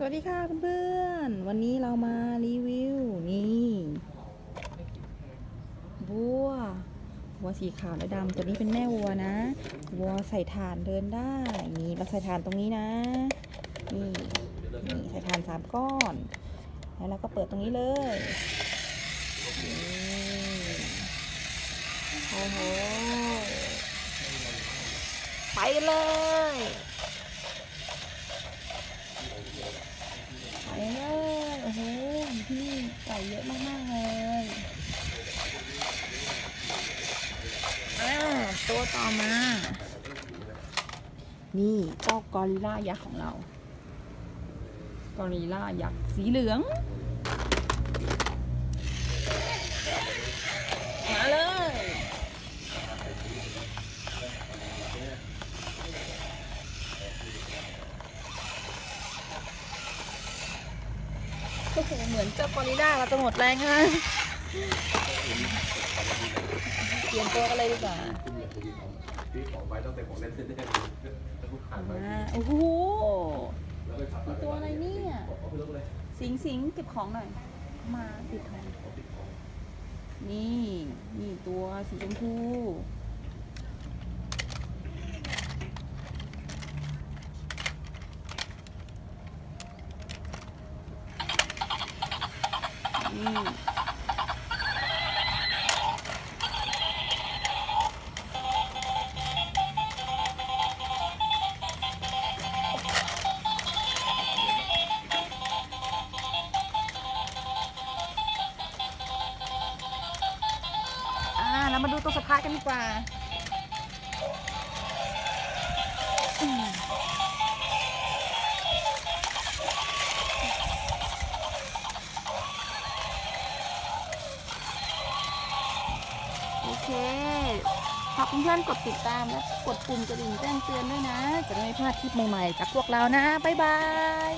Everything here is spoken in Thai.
สวัสดีค่ะเพื่อนๆ วันนี้เรามารีวิว นี่วัววัวสีขาวและดำตัวนี้เป็นแม่วัวนะวัวใส่ถ่านเดินได้นี่เราใส่ถ่านตรงนี้นะนี่นี่ใส่ถ่านสามก้อน แล้วเราก็เปิดตรงนี้เลยโอ้โห ไปเลย โอ้โหพี่ไก่ เยอะมากๆเลยตัวต่อมา นี่เจ้ากอริลลายักษ์ของเรา กอริลลายักษ์สีเหลือง มาเลย โอ้โหเหมือนเจ้ากอริลลาเราจะหมดแรงนะเปลี่ยนตัวกันเลยดีกว่าซื้อของไว้ต้องเป็นของเล่นแน่ๆแล้วลูกค้ามาอ่าโอ้โหแล้วไปขับมีตัวอะไรเนี่ยเอาไปลงเลยสิงสิงเก็บของหน่อย มาปิดทองเอาติดของนี่นี่ตัวสีชมพู นี่อ่าเรามาดูตัวสุดท้ายกันดีกว่า โอเคฝากเพื่อนๆกดติดตามและกดปุ่มกระดิ่งแจ้งเตือนด้วยนะ จะได้ไม่พลาดคลิปใหม่ๆจากพวกเรานะ บ๊ายบาย